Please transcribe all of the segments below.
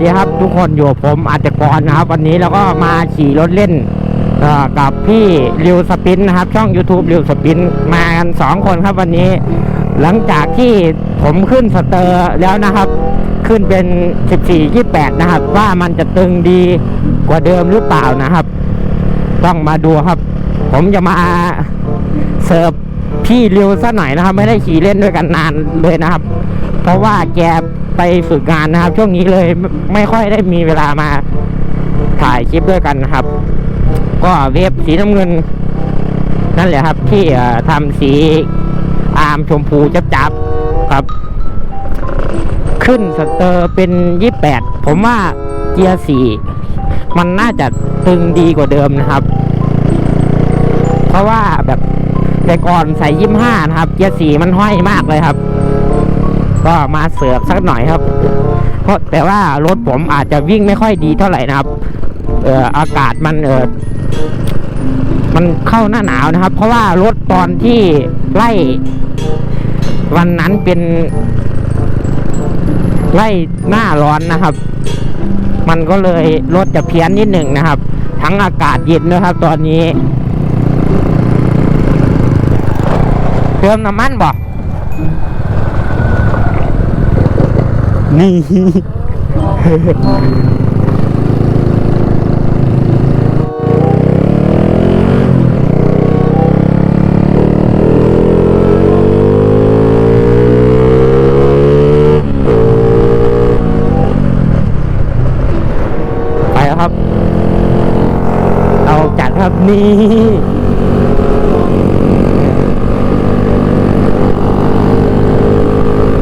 ดีครับทุกคนอยู่ผมอาจจะกรนะครับ วันนี้เราก็มาขี่รถเล่นกับพี่ริวสปินนะครับ ช่อง YouTube ริวสปินมากันสองคนครับวันนี้ หลังจากที่ผมขึ้นสเตอร์แล้วนะครับ ขึ้นเป็น 14 28 นะครับ ว่ามันจะตึงดีกว่าเดิมหรือเปล่านะครับ ต้องมาดูครับ ผมจะมาเสิร์ฟพี่ริวซะหน่อยนะครับ ไม่ได้ขี่เล่นด้วยกันนานเลยนะครับ เพราะว่าแก ไปฝึกงานนะครับ ช่วงนี้เลยไม่ค่อยได้มีเวลามาถ่ายคลิปด้วยกันนะครับ ก็เวฟสีน้ำเงิน นั่นแหละครับ ที่ทำสีอาร์มชมพูจับจับๆครับ ขึ้นสเตอร์เป็นยี่แปดผมว่าเกียร์สี่มันน่าจะตึงดีกว่าเดิมนะครับ เพราะว่าแบบแต่ก่อนใส่ยี่ห้านะครับ เกียร์สี่มันห้อยมากเลยครับ ก็มาเสือกสักหน่อยครับ เพราะแต่ว่ารถผมอาจจะวิ่งไม่ค่อยดีเท่าไหร่นะครับ เอ่ออากาศมันเออมันเข้าหน้าหนาวนะครับ เพราะว่ารถตอนที่ไล่วันนั้นเป็นไล่หน้าร้อนนะครับ มันก็เลยรถจะเพี้ยนนิดหนึ่งนะครับ ทั้งอากาศเย็นนะครับ ตอนนี้ เติมน้ำมันบ่ นี่ ไปแล้วครับเราจัดครับนี่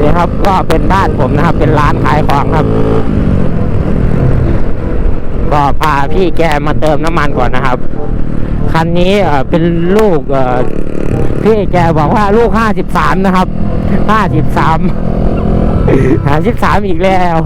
นี่ครับ ก็เป็นบ้านผมนะครับ เป็นร้านขายของครับ ก็พาพี่แกมาเติมน้ำมันก่อนนะครับ คันนี้เป็นลูกพี่แกบอกว่าลูกห้าสิบสามนะครับห้าสิบสามหาสิบสามอีกแล้ว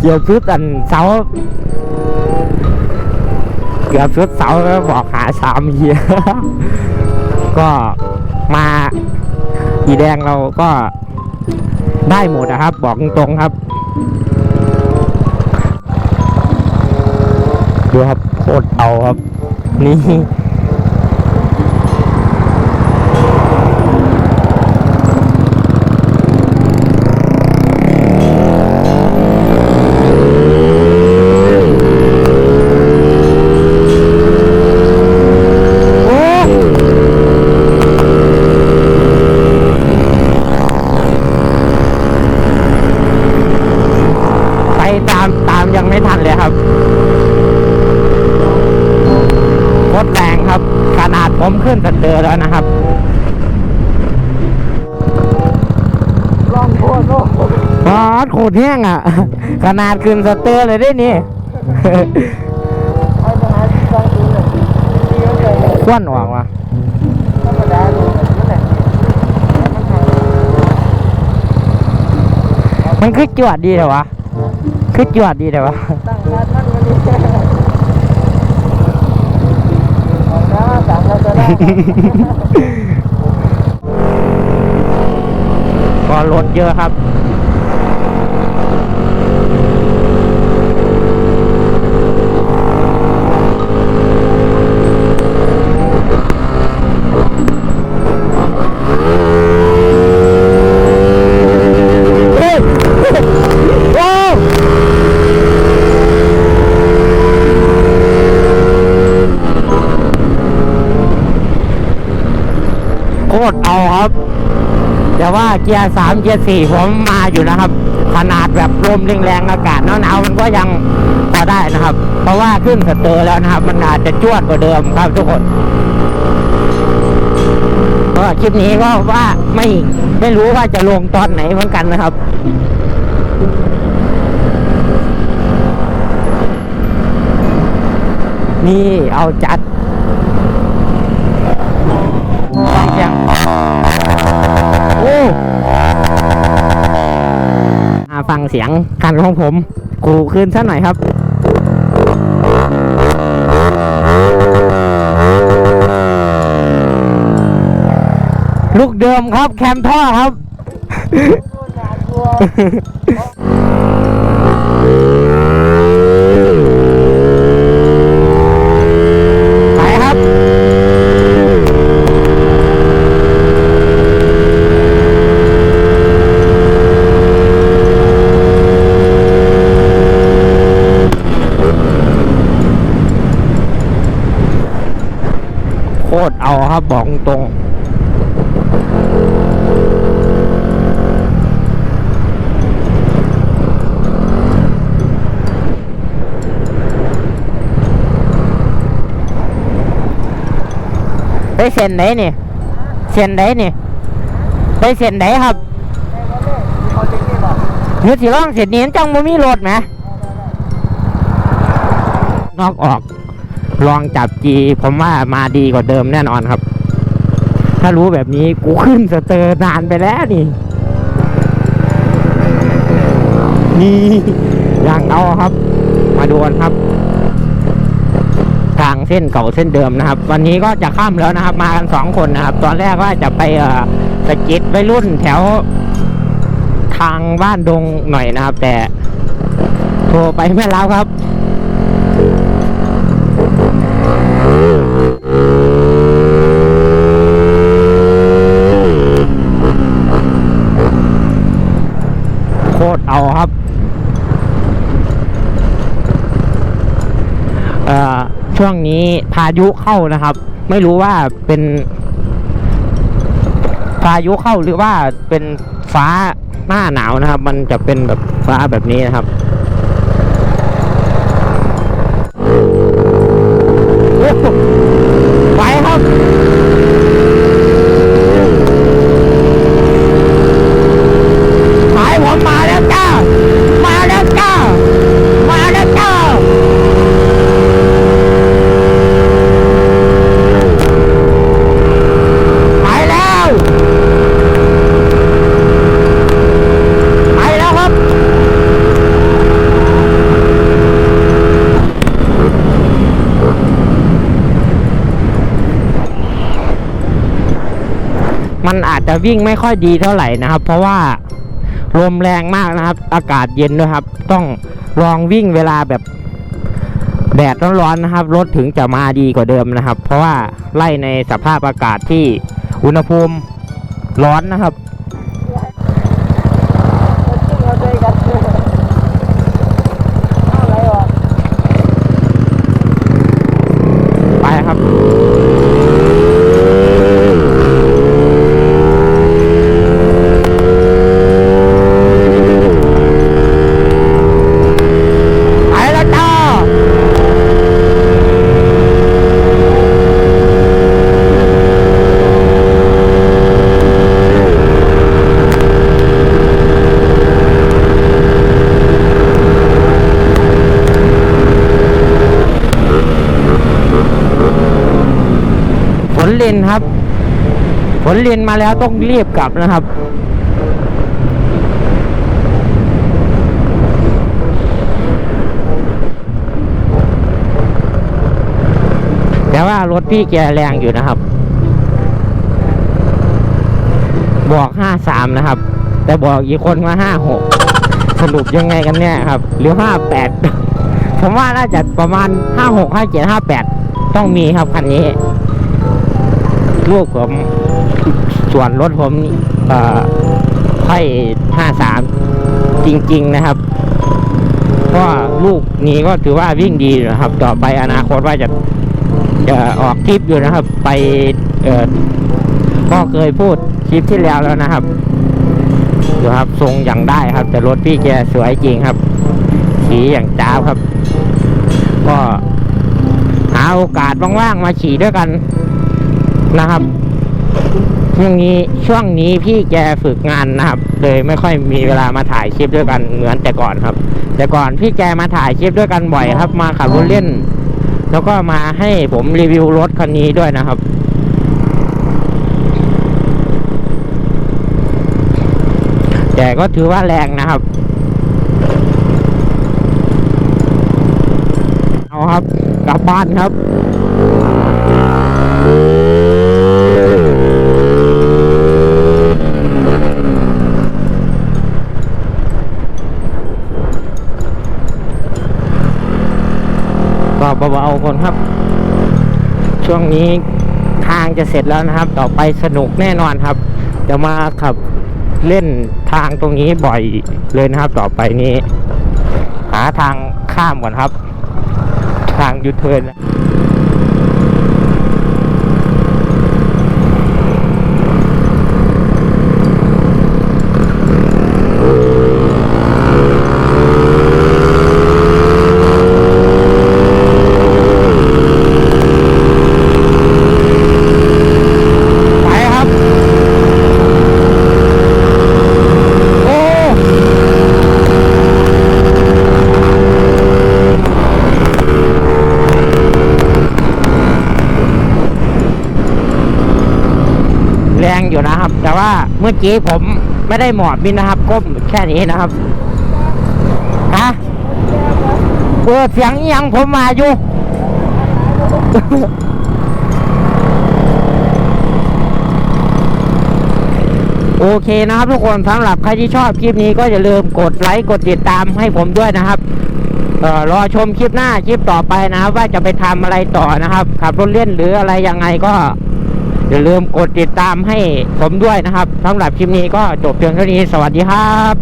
เกี่ยวชุดอันเสาเกือบชุดเสาแล้วบอกหาสามเฮียก็มาอีแดงเราก็ ได้หมดนะครับ บอกตรงครับ ดูครับโคตรเอาครับ นี่ โอ้ไปตามตามยังไม่ทันเลยครับรถแรงครับ ขนาดผมขึ้นสเตอร์แล้วนะครับ ลองโทษโลก บ อสโคตรแห้งอะ ขนาดขึ้นสเตอร์เลยได้นี่ไอ้ทหารที่ฟังดูเนี่ควันออกว่ะมันแหละมันทมันคือจวดดีแต่วะคือจวดดีแต่วะำตั้งงานนั่นวันนี้อนะสามเราจะได้ก็รถเยอะครับ เฮ้ยโอ้โคตรเอาครับ แต่ว่าเกียร์สามเกียร์สี่ผมมาอยู่นะครับ ขนาดแบบลมแรงๆอากาศหนาวๆมันก็ยังพอได้นะครับ เพราะว่าขึ้นสเตอร์แล้วนะครับ มันอาจจะจวดกว่าเดิมครับทุกคนก็คลิปนี้ก็ว่าไม่ไม่รู้ว่าจะลงตอนไหนเหมือนกันนะครับนี่เอาจัด เสียงกันของผม กูขึ้นซะหน่อยครับลูกเดิมครับ แคมท่อครับ เอาครับบอกตรงไปเซ็นไหนนี่เซ็นไหนนี่ไปเซ็นไหนครับเขาจริงนี่บอสิร้องเสร็จนี้จังบ่มีรถไหมนอกออก ลองจับจีผมว่ามาดีกว่าเดิมแน่นอนครับ ถ้ารู้แบบนี้กูขึ้นสเตอร์นานไปแล้วนี่ นี่อย่างเอาครับ มาดูกันครับ ทางเส้นเก่าเส้นเดิมนะครับ วันนี้ก็จะข้ามแล้วนะครับ มากันสองคนนะครับ ตอนแรกว่าจะไปเอ่อสกิดไปรุ่นแถวทางบ้านดงหน่อยนะครับ แต่โทรไปไม่รับครับ โคตรเอาครับ เอ่อ ช่วง นี้พายุเข้านะครับ ไม่รู้ว่าเป็นพายุเข้าหรือว่าเป็นฟ้าหน้าหนาวนะครับ มันจะเป็นแบบฟ้าแบบนี้นะครับไปครับ หายผมมาแล้วจ้า มาแล้วจ้า มาแล้วจ้า ไปแล้ว ไปแล้วครับ มันอาจจะวิ่งไม่ค่อยดีเท่าไหร่นะครับ เพราะว่าลมแรงมากนะครับ อากาศเย็นด้วยครับ ต้องลองวิ่งเวลาแบบแดดร้อนๆนะครับ รถถึงจะมาดีกว่าเดิมนะครับ เพราะว่าไล่ในสภาพอากาศที่อุณหภูมิร้อนนะครับ เราใจกันอะไรวะ ไปครับ ไปแล้วจ้า ฝนลินครับ ฝนลินมาแล้วต้องรีบกลับนะครับ แต่ว่ารถพี่แกแรงอยู่นะครับ บอกห้าสามนะครับ แต่บอกอีกคนว่าห้าหกสรุปยังไงกันเนี่ยครับ หรือห้าแปดผมว่าน่าจะประมาณห้าหกห้าเจ็ดห้าแปดต้องมีครับคันนี้ลูกผม ส่วนรถผมอ่อค่อยห้าสามจริง ๆนะครับก็ลูกนี้ก็ถือว่าวิ่งดีนะครับ ต่อไปอนาคตว่าจะจะออกทริปอยู่นะครับ ไปเออก็เคยพูดคลิปที่แล้วแล้วนะครับดูครับทรงอย่างได้ครับ แต่รถพี่แกสวยจริงครับสีอย่างจ้าครับ ก็หาโอกาสว่างๆมาขี่ด้วยกันนะครับ ช่วงนี้ช่วงนี้พี่แกฝึกงานนะครับ เลยไม่ค่อยมีเวลามาถ่ายคลิปด้วยกันเหมือนแต่ก่อนครับ แต่ก่อนพี่แกมาถ่ายคลิปด้วยกันบ่อยครับ มาขับรถเล่น แล้วก็มาให้ผมรีวิวรถคันนี้ด้วยนะครับแต่ก็ถือว่าแรงนะครับเอาครับ กลับบ้านครับ เบาๆคนครับ ช่วงนี้ทางจะเสร็จแล้วนะครับ ต่อไปสนุกแน่นอนครับ จะมาขับเล่นทางตรงนี้บ่อยเลยนะครับต่อไปนี้ หาทางข้ามก่อนครับ ทางยูเทิร์น มื่อกี้ผมไม่ได้หมอบบินนะครับก้มแค่นี้นะครับฮะเปิดเสียงยังผมมาอยู่โอเคนะครับทุกคนสำหรับใครที่ชอบคลิปนี้ก็อย่าลืมกดไลค์กดติดตามให้ผมด้วยนะครับออรอชมคลิปหน้าคลิปต่อไปนะครับว่าจะไปทำอะไรต่อนะครับขับรถเล่นหรืออะไรยังไงก็ อย่าลืมกดติดตามให้ผมด้วยนะครับสำหรับคลิปนี้ก็จบเพียงเท่านี้สวัสดีครับ